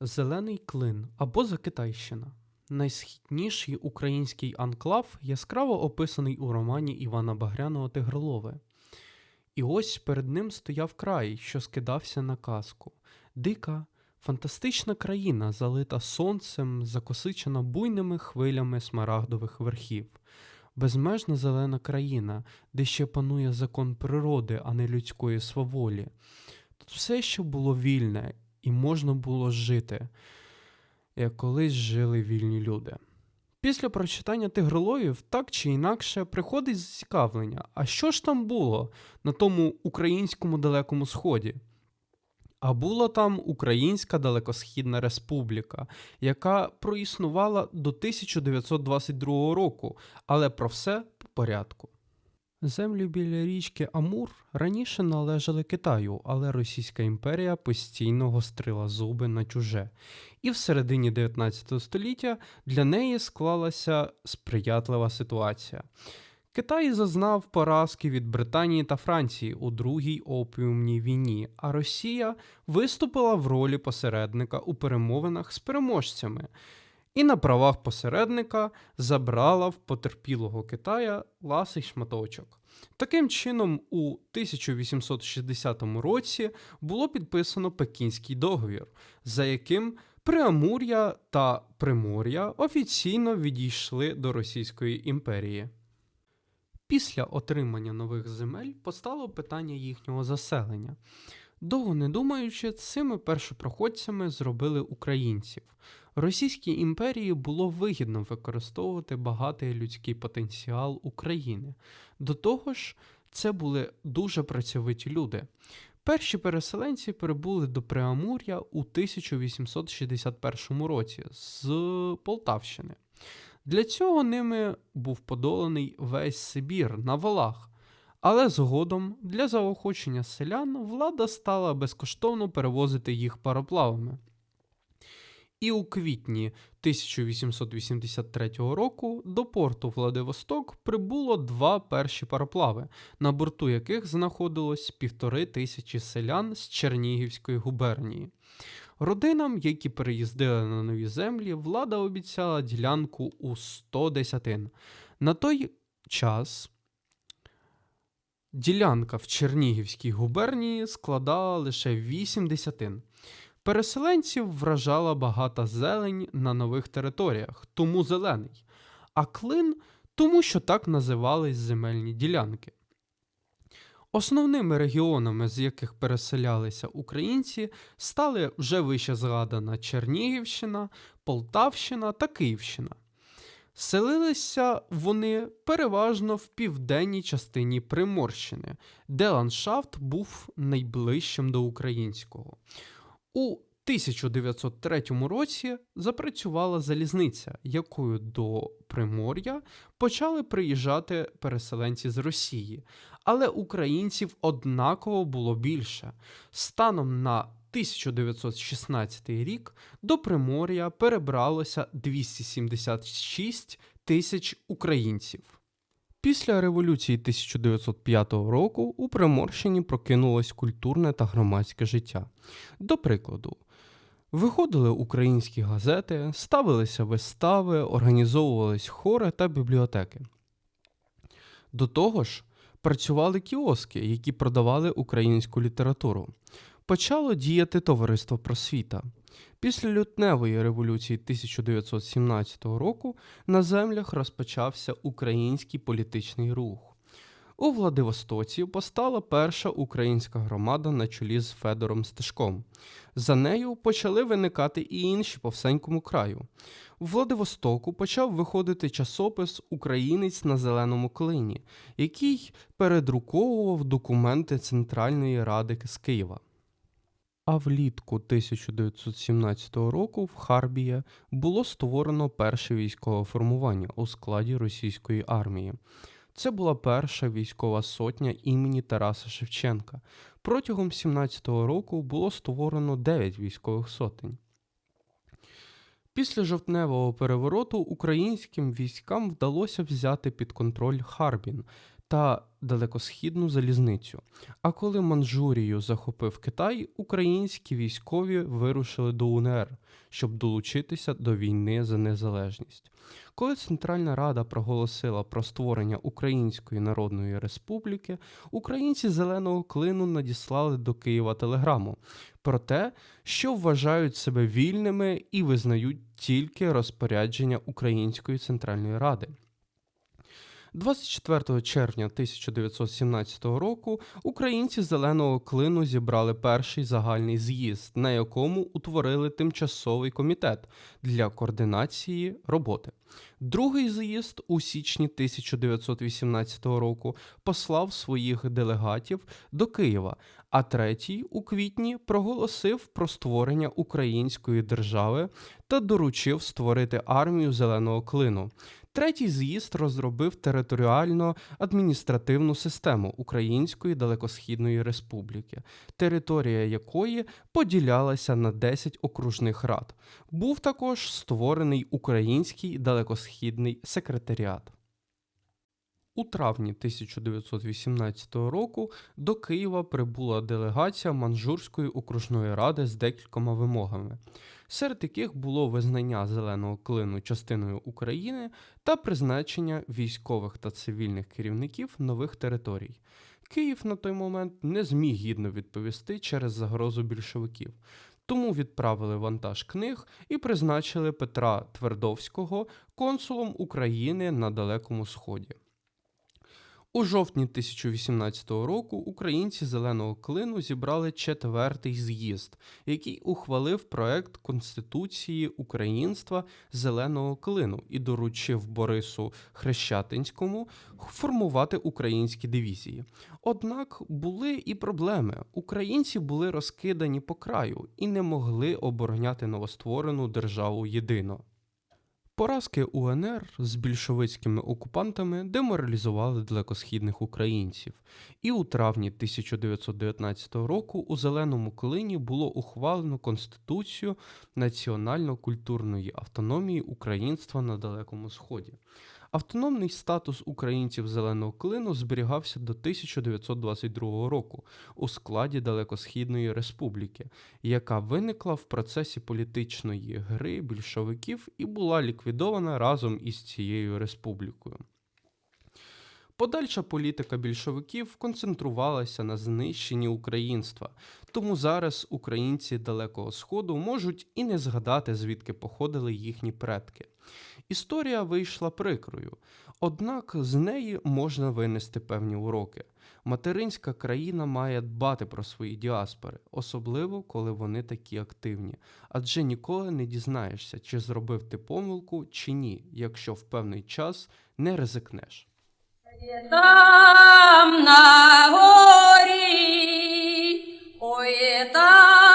Зелений клин або Закитайщина найсхідніший український анклав, яскраво описаний у романі Івана Багряного Тигролове. І ось перед ним стояв край, що скидався на казку. Дика, фантастична країна, залита сонцем, закосичена буйними хвилями смарагдових верхів. Безмежна зелена країна, де ще панує закон природи, а не людської сваволі. Тут все ще було вільне, і можна було жити, як колись жили вільні люди. Після прочитання тигроловів так чи інакше приходить зацікавлення, а що ж там було на тому українському далекому сході? А була там Українська Далекосхідна Республіка, яка проіснувала до 1922 року, але про все по порядку. Землі біля річки Амур раніше належали Китаю, але Російська імперія постійно гострила зуби на чуже. І в середині 19 століття для неї склалася сприятлива ситуація. Китай зазнав поразки від Британії та Франції у Другій опіумній війні, а Росія виступила в ролі посередника у перемовинах з переможцями і на правах посередника забрала в потерпілого Китая ласий шматочок. Таким чином, у 1860 році було підписано Пекінський договір, за яким Преамур'я та Примор'я офіційно відійшли до Російської імперії. Після отримання нових земель постало питання їхнього заселення. Довго не думаючи, цими першопроходцями зробили українців. Російській імперії було вигідно використовувати багатий людський потенціал України. До того ж, це були дуже працьовиті люди. Перші переселенці прибули до Преамур'я у 1861 році з Полтавщини. Для цього ними був подоланий весь Сибір на валах. Але згодом для заохочення селян влада стала безкоштовно перевозити їх пароплавами. І у квітні 1883 року до порту Владивосток прибуло два перші пароплави, на борту яких знаходилось півтори тисячі селян з Чернігівської губернії. Родинам, які переїздили на нові землі, влада обіцяла ділянку у 100 десятин. На той час ділянка в Чернігівській губернії складала лише 8 десятин. Переселенців вражала багата зелень на нових територіях, тому зелений, а клин тому, що так називались земельні ділянки. Основними регіонами, з яких переселялися українці, стали вже вище згадана Чернігівщина, Полтавщина та Київщина. Селилися вони переважно в південній частині Приморщини, де ландшафт був найближчим до українського. У 1903 році запрацювала залізниця, якою до Примор'я почали приїжджати переселенці з Росії, але українців однаково було більше. Станом на 1916 рік до Примор'я перебралося 276 тисяч українців. Після революції 1905 року у Приморщині прокинулось культурне та громадське життя. До прикладу, виходили українські газети, ставилися вистави, організовувались хори та бібліотеки. До того ж, працювали кіоски, які продавали українську літературу. Почало діяти товариство просвіта. Після лютневої революції 1917 року на землях розпочався український політичний рух. У Владивостоці постала перша українська громада на чолі з Федором Стешком. За нею почали виникати і інші по всенькому краю. У Владивостоку почав виходити часопис Українець на зеленому клині, який передруковував документи Центральної Ради з Києва. А влітку 1917 року в Харбія було створено перше військове формування у складі російської армії. Це була перша військова сотня імені Тараса Шевченка. Протягом 17-го року було створено 9 військових сотень. Після жовтневого перевороту українським військам вдалося взяти під контроль Харбін та далекосхідну залізницю. А коли Манчжурію захопив Китай, українські військові вирушили до УНР, щоб долучитися до війни за незалежність. Коли Центральна Рада проголосила про створення Української Народної Республіки, українці зеленого клину надіслали до Києва телеграму про те, що вважають себе вільними і визнають тільки розпорядження Української Центральної Ради. 24 червня 1917 року українці зеленого клину зібрали перший загальний з'їзд, на якому утворили тимчасовий комітет для координації роботи. Другий з'їзд у січні 1918 року послав своїх делегатів до Києва, а третій у квітні проголосив про створення української держави та доручив створити армію зеленого клину. Третій з'їзд розробив територіально адміністративну систему Української Далекосхідної Республіки, територія якої поділялася на 10 окружних рад. Був також створений Український далекосхідний секретаріат. У травні 1918 року до Києва прибула делегація Манжурської окружної ради з декількома вимогами, серед яких було визнання зеленого клину частиною України та призначення військових та цивільних керівників нових територій. Київ на той момент не зміг гідно відповісти через загрозу більшовиків. Тому відправили вантаж книг і призначили Петра Твердовського консулом України на Далекому Сході. У жовтні 1018 року українці зеленого клину зібрали четвертий з'їзд, який ухвалив проект Конституції українства зеленого клину і доручив Борису Хрещатинському формувати українські дивізії. Однак були і проблеми. Українці були розкидані по краю і не могли обороняти новостворену державу єдино. Поразки УНР з більшовицькими окупантами деморалізували далекосхідних українців, і у травні 1919 року у Зеленому Клині було ухвалено Конституцію національно-культурної автономії українства на Далекому Сході. Автономний статус українців зеленого клину зберігався до 1922 року у складі Далекосхідної Республіки, яка виникла в процесі політичної гри більшовиків і була ліквідована разом із цією республікою. Подальша політика більшовиків концентрувалася на знищенні українства, тому зараз українці Далекого Сходу можуть і не згадати, звідки походили їхні предки. Історія вийшла прикрою, однак з неї можна винести певні уроки. Материнська країна має дбати про свої діаспори, особливо коли вони такі активні, адже ніколи не дізнаєшся, чи зробив ти помилку, чи ні, якщо в певний час не ризикнеш. Там на горі, ой, там.